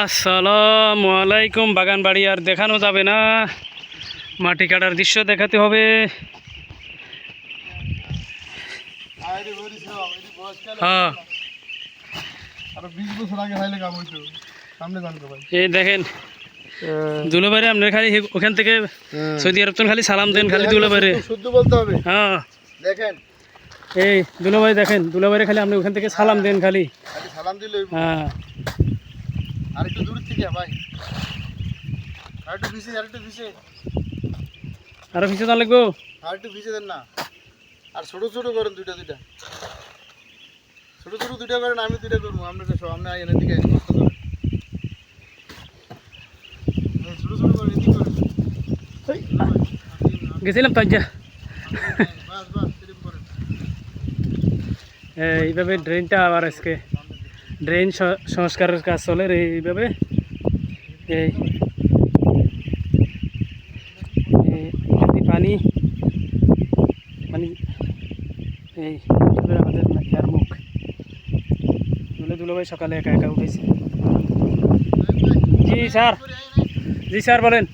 আসসালামু আলাইকুম বাগান বাড়ি আর দেখানো যাবে না। মাটি কাটার দৃশ্য দেখাতে হবে। হ্যাঁ। আরও বিশ বছর আগে হাইলে কাম হইতো। সামনে জানতো ভাই। এই দেখেন দুলাবারে আপনার খালি ওখান থেকে সৌদি আরব খালি সালাম দেন খালি দুলাবারে। শুদ্ধ বলতে হবে। হ্যাঁ। দেখেন। এই দুলাবাই দেখেন দুলাবারে খালি আপনি ওখান থেকে সালাম দেন খালি। খালি সালাম দিলে হ্যাঁ। আর একটু দূর থেকে ভাই। আর একটু ভিজে আর একটু ভিজে। আরও কিছু না লাগবো? আর একটু ভিজে দেন না। আর ছোট ছোট করেন দুইটা দুইটা। ছোট ছোট দুইটা করেন আমি দুইটা করব। আপনাদের সব আপনি এনে দিকে করেন ছোট ছোট করে এদিকে করেন। গেছিলাম তাজ্জা করেন। এইভাবে ড্রেনটা আবার আজকে। ড্রেন সংস্কারের কাজ চলে এইভাবে। এই। এতে পানি। মানে এই আমাদের ইয়ার মুখ। দুলে দুলো ভাই সকালে একা একা উঠেছে। জি, স্যার। জি, স্যার, বলেন।